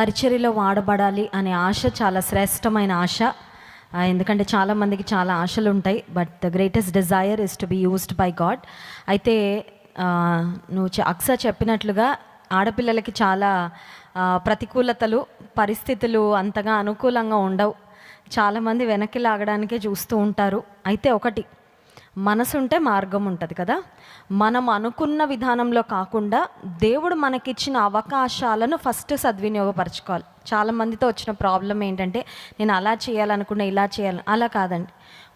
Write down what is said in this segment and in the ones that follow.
పరిచర్యలో వాడబడాలి అనే ఆశ చాలా శ్రేష్టమైన ఆశ. ఎందుకంటే చాలామందికి చాలా ఆశలు ఉంటాయి but the greatest desire is to be used by God అయితే నువ్వు అక్స చెప్పినట్లుగా ఆడపిల్లలకి చాలా ప్రతికూలతలు పరిస్థితులు అంతగా అనుకూలంగా ఉండవు. చాలామంది వెనక్కి లాగడానికే చూస్తూ ఉంటారు. అయితే ఒకటి మనసు ఉంటే మార్గం ఉంటుంది కదా? మనం అనుకున్న విధానంలో కాకుండా దేవుడు మనకిచ్చిన అవకాశాలను ఫస్ట్ సద్వినియోగపరచుకోవాలి. చాలామందితో వచ్చిన ప్రాబ్లం ఏంటంటే నేను అలా చేయాలనుకున్నా ఇలా చేయాలి అలా కాదండి.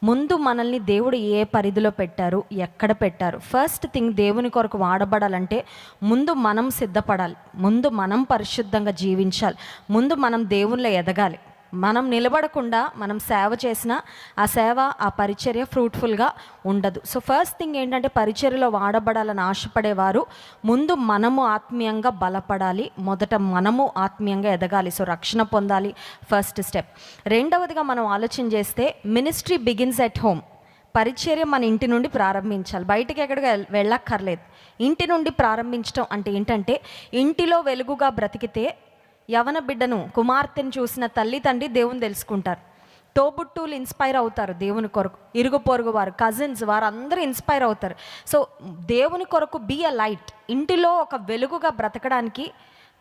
ముందు మనల్ని దేవుడు ఏ పరిధిలో పెట్టారు ఎక్కడ పెట్టారు? ఫస్ట్ థింగ్ దేవుని కొరకు వాడబడాలంటే ముందు మనం సిద్ధపడాలి. ముందు మనం పరిశుద్ధంగా జీవించాలి. ముందు మనం దేవునిలో ఎదగాలి. మనం నిలబడకుండా మనం సేవ చేసినా ఆ సేవ ఆ పరిచర్య ఫ్రూట్ఫుల్గా ఉండదు. సో ఫస్ట్ థింగ్ ఏంటంటే పరిచర్యలో వాడబడాలని ఆశపడేవారు ముందు మనము ఆత్మీయంగా బలపడాలి. మొదట మనము ఆత్మీయంగా ఎదగాలి. సో రక్షణ పొందాలి ఫస్ట్ స్టెప్ రెండవదిగా మనం ఆలోచన చేస్తే మినిస్ట్రీ బిగిన్స్ ఎట్ హోమ్ పరిచర్య మన ఇంటి నుండి ప్రారంభించాలి. బయటికి ఎక్కడికి వెళ్ళక్కర్లేదు. ఇంటి నుండి ప్రారంభించడం అంటే ఏంటంటే ఇంటిలో వెలుగుగా బ్రతికితే యవన బిడ్డను కుమార్తెను చూసిన తల్లి తండ్రి దేవుని తెలుసుకుంటారు. తోబుట్టువులు ఇన్స్పైర్ అవుతారు దేవుని కొరకు ఇరుగు పొరుగు వారు కజిన్స్ వారు ఇన్స్పైర్ అవుతారు. సో దేవుని కొరకు బీ అ లైట్ ఇంటిలో ఒక వెలుగుగా బ్రతకడానికి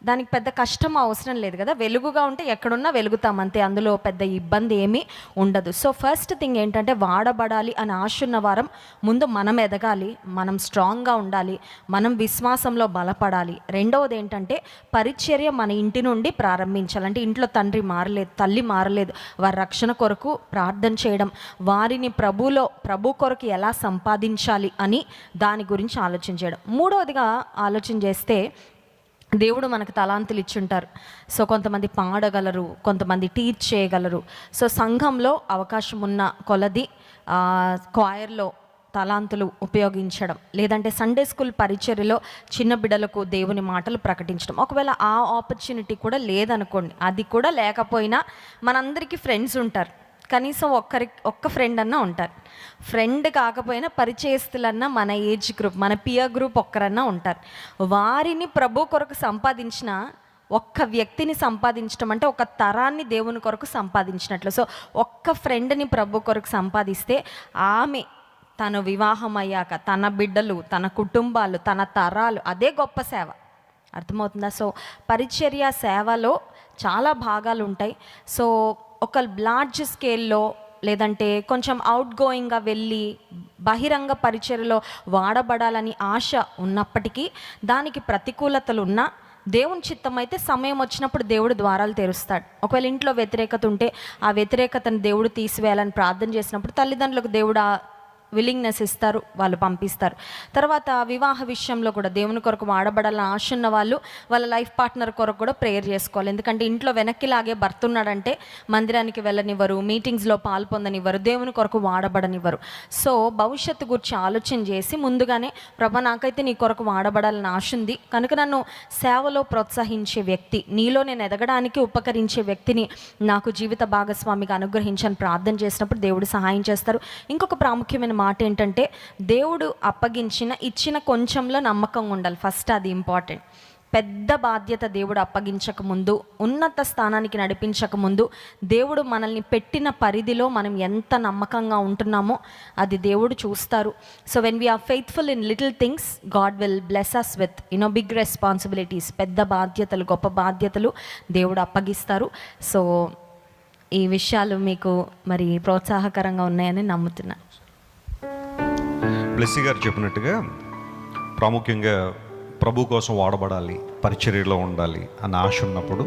దానికి పెద్ద కష్టం అవసరం లేదు కదా. వెలుగుగా ఉంటే ఎక్కడున్నా వెలుగుతాం అంతే. అందులో పెద్ద ఇబ్బంది ఏమీ ఉండదు. సో ఫస్ట్ థింగ్ ఏంటంటే వాడబడాలి అని ఆశ ఉన్న వారం ముందు మనం ఎదగాలి మనం స్ట్రాంగ్గా ఉండాలి మనం విశ్వాసంలో బలపడాలి. రెండవది ఏంటంటే పరిచర్య మన ఇంటి నుండి ప్రారంభించాలి. అంటే ఇంట్లో తండ్రి మారలేదు తల్లి మారలేదు వారి రక్షణ కొరకు ప్రార్థన చేయడం వారిని ప్రభులో ప్రభు కొరకు ఎలా సంపాదించాలి అని దాని గురించి ఆలోచన చేయడం మూడవదిగా ఆలోచన చేస్తే దేవుడు మనకు తలాంతులు ఇచ్చుంటారు. సో కొంతమంది పాడగలరు కొంతమంది టీచ్ చేయగలరు. సో సంఘంలో అవకాశం ఉన్న కొలది క్వాయర్లో తలాంతులు ఉపయోగించడం. లేదంటే సండే స్కూల్ పరిచర్యలో చిన్న బిడ్డలకు దేవుని మాటలు ప్రకటించడం. ఒకవేళ ఆ ఆపర్చునిటీ కూడా లేదనుకోండి అది కూడా లేకపోయినా మనందరికీ ఫ్రెండ్స్ ఉంటారు. కనీసం ఒక్కరి ఒక్క ఫ్రెండ్ అన్నా ఉంటారు. ఫ్రెండ్ కాకపోయినా పరిచయస్తులన్నా మన ఏజ్ గ్రూప్ మన పియర్ గ్రూప్ ఒక్కరన్నా ఉంటారు. వారిని ప్రభు కొరకు సంపాదించిన ఒక్క వ్యక్తిని సంపాదించడం అంటే ఒక తరాన్ని దేవుని కొరకు సంపాదించినట్లు. సో ఒక్క ఫ్రెండ్ని ప్రభు కొరకు సంపాదిస్తే ఆమె తను వివాహం అయ్యాక తన బిడ్డలు తన కుటుంబాలు తన తరాలు అదే గొప్ప సేవ. అర్థమవుతుందా? సో పరిచర్య సేవలో చాలా భాగాలు ఉంటాయి సో ఒక లార్జ్ స్కేల్లో లేదంటే కొంచెం అవుట్ గోయింగ్గా వెళ్ళి బహిరంగ పరిచయలో వాడబడాలని ఆశ ఉన్నప్పటికీ దానికి ప్రతికూలతలు ఉన్నా దేవుని చిత్తం అయితే సమయం వచ్చినప్పుడు దేవుడు ద్వారాలు తెరుస్తాడు. ఒకవేళ ఇంట్లో వ్యతిరేకత ఉంటే ఆ వ్యతిరేకతను దేవుడు తీసివేయాలని ప్రార్థన చేసినప్పుడు తల్లిదండ్రులకు దేవుడు విల్లింగ్నెస్ ఇస్తారు వాళ్ళు పంపిస్తారు. తర్వాత వివాహ విషయంలో కూడా దేవుని కొరకు వాడబడాలని ఆశ ఉన్న వాళ్ళు వాళ్ళ లైఫ్ పార్ట్నర్ కొరకు కూడా ప్రేయర్ చేసుకోవాలి. ఎందుకంటే ఇంట్లో వెనక్కి లాగే భర్త ఉన్నాడంటే మందిరానికి వెళ్ళనివ్వరు మీటింగ్స్లో పాల్పొందనివ్వరు దేవుని కొరకు వాడబడనివ్వరు. సో భవిష్యత్తు గురించి ఆలోచన చేసి ముందుగానే ప్రభా నాకైతే నీ కొరకు వాడబడాలని ఆశ ఉంది. కనుక నన్ను సేవలో ప్రోత్సహించే వ్యక్తి నీలో నేను ఎదగడానికి ఉపకరించే వ్యక్తిని నాకు జీవిత భాగస్వామిగా అనుగ్రహించని ప్రార్థన చేసినప్పుడు దేవుడు సహాయం చేస్తారు. ఇంకొక ప్రాముఖ్యమైన మాట ఏంటంటే దేవుడు అప్పగించిన ఇచ్చిన కొంచెంలో నమ్మకం ఉండాలి. ఫస్ట్ అది ఇంపార్టెంట్ పెద్ద బాధ్యత దేవుడు అప్పగించక ముందు ఉన్నత స్థానానికి నడిపించక ముందు దేవుడు మనల్ని పెట్టిన పరిధిలో మనం ఎంత నమ్మకంగా ఉంటున్నామో అది దేవుడు చూస్తారు. So when we are faithful in little things God will bless us with you know big responsibilities పెద్ద బాధ్యతలు గొప్ప బాధ్యతలు దేవుడు అప్పగిస్తారు. సో ఈ విషయాలు మీకు మరి ప్రోత్సాహకరంగా ఉన్నాయని నమ్ముతున్నాను. బ్లెస్సీ గారు చెప్పినట్టుగా ప్రాముఖ్యంగా ప్రభు కోసం వాడబడాలి పరిచర్యలో ఉండాలి అన్న ఆశ ఉన్నప్పుడు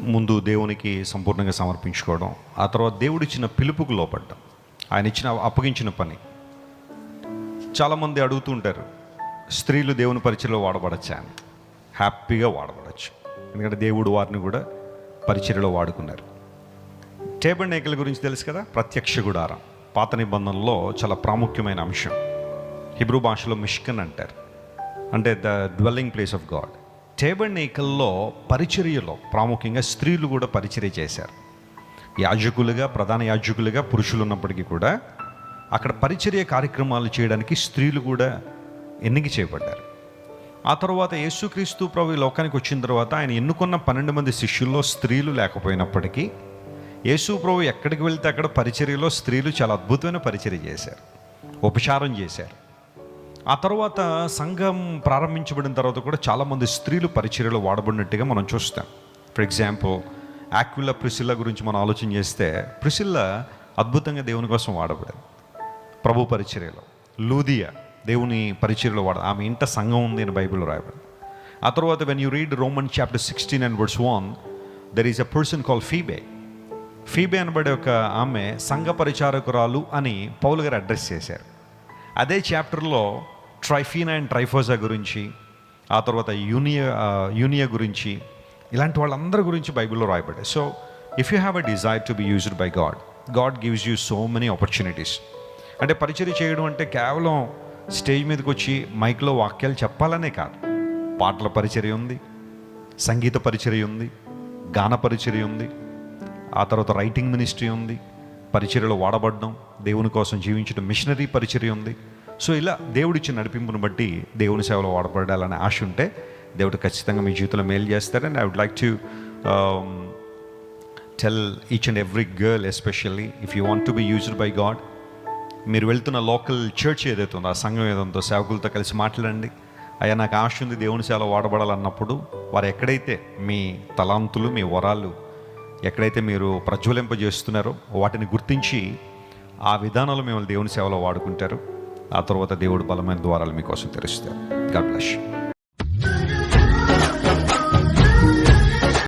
ముందు దేవునికి సంపూర్ణంగా సమర్పించుకోవడం ఆ తర్వాత దేవుడిచ్చిన పిలుపుకు లోపడ్డం ఆయన ఇచ్చిన అప్పగించిన పని. చాలామంది అడుగుతూ ఉంటారు స్త్రీలు దేవుని పరిచయలో వాడబడచ్చా? అని. హ్యాపీగా వాడబడచ్చు. ఎందుకంటే దేవుడు వారిని కూడా పరిచర్యలో వాడుకున్నారు. టేబుల్ నేకల గురించి తెలుసు కదా? ప్రత్యక్ష గుడారం. పాత నిబంధనలో చాలా ప్రాముఖ్యమైన అంశం. హిబ్రూ భాషలో మిష్కన్ అంటారు. అంటే the dwelling place of God. టేబర్నేకల్లో పరిచర్యలో ప్రాముఖ్యంగా స్త్రీలు కూడా పరిచర్య చేశారు. యాజకులుగా ప్రధాన యాజకులుగా పురుషులు ఉన్నప్పటికీ కూడా అక్కడ పరిచర్య కార్యక్రమాలు చేయడానికి స్త్రీలు కూడా ఎన్నిక చేయబడ్డారు. ఆ తర్వాత యేసుక్రీస్తు ప్రభు లోకానికి వచ్చిన తర్వాత ఆయన ఎన్నుకున్న పన్నెండు మంది శిష్యుల్లో స్త్రీలు లేకపోయినప్పటికీ యేసు ప్రభు ఎక్కడికి వెళ్తే అక్కడ పరిచర్యలో స్త్రీలు చాలా అద్భుతమైన పరిచర్య చేశారు. ఉపచారం చేశారు. ఆ తర్వాత సంఘం ప్రారంభించబడిన తర్వాత కూడా చాలామంది స్త్రీలు పరిచర్యలో వాడబడినట్టుగా మనం చూస్తాం. ఫర్ ఎగ్జాంపుల్ యాక్విల్లా ప్రిసిల్ల గురించి మనం ఆలోచన చేస్తే ప్రిసిల్ల అద్భుతంగా దేవుని కోసం వాడబడింది. ప్రభు పరిచర్యలో. లూదియా దేవుని పరిచర్యలో వాడ ఆమె ఇంట సంఘం ఉంది అని బైబిల్లో రాయబడింది. ఆ తర్వాత when you read Roman chapter sixteen and words one there is a person call Phoebe Phoebe అనబడే ఒక ఆమె సంఘ పరిచారకురాలు అని పౌలు గారు అడ్రస్ చేశారు. అదే చాప్టర్లో ట్రైఫీనా అండ్ ట్రైఫోజా గురించి ఆ తర్వాత యూనియా ఆ, యూనియా గురించి ఇలాంటి వాళ్ళందరి గురించి బైబిల్లో రాయబడ్డాయి. So if you have a desire to be used by God God gives you so many opportunities అంటే పరిచయం చేయడం అంటే కేవలం స్టేజ్ మీదకి వచ్చి మైక్లో వాక్యాలు చెప్పాలనే కాదు. పాటల పరిచర్య ఉంది సంగీత పరిచర్య ఉంది గాన పరిచర్య ఉంది ఆ తర్వాత రైటింగ్ మినిస్ట్రీ ఉంది పరిచర్యలో వాడబడడం దేవుని కోసం జీవించడం మిషనరీ పరిచర్య ఉంది. సో ఇలా దేవుడిచ్చిన నడిపింపును బట్టి దేవుని సేవలో వాడబడాలనే ఆశ ఉంటే దేవుడు ఖచ్చితంగా మీ జీవితంలో మేలు చేస్తారని I would like to tell each and every girl especially if you want to be used by God మీరు వెళ్తున్న లోకల్ చర్చ్ ఏదైతే ఉందో ఆ సంఘం ఏదంతో సేవకులతో కలిసి మాట్లాడండి. అయ్యా నాకు ఆశ ఉంది దేవుని సేవలో వాడబడాలన్నప్పుడు వారు ఎక్కడైతే మీ తలాంతులు మీ వరాలు ఎక్కడైతే మీరు ప్రజ్వలింపజేస్తున్నారో వాటిని గుర్తించి ఆ విధానాలు మిమ్మల్ని దేవుని సేవలో వాడుకుంటారు. ఆ తర్వాత దేవుడు బలమైన ద్వారాలు మీకోసం తెరుస్తారు. God bless you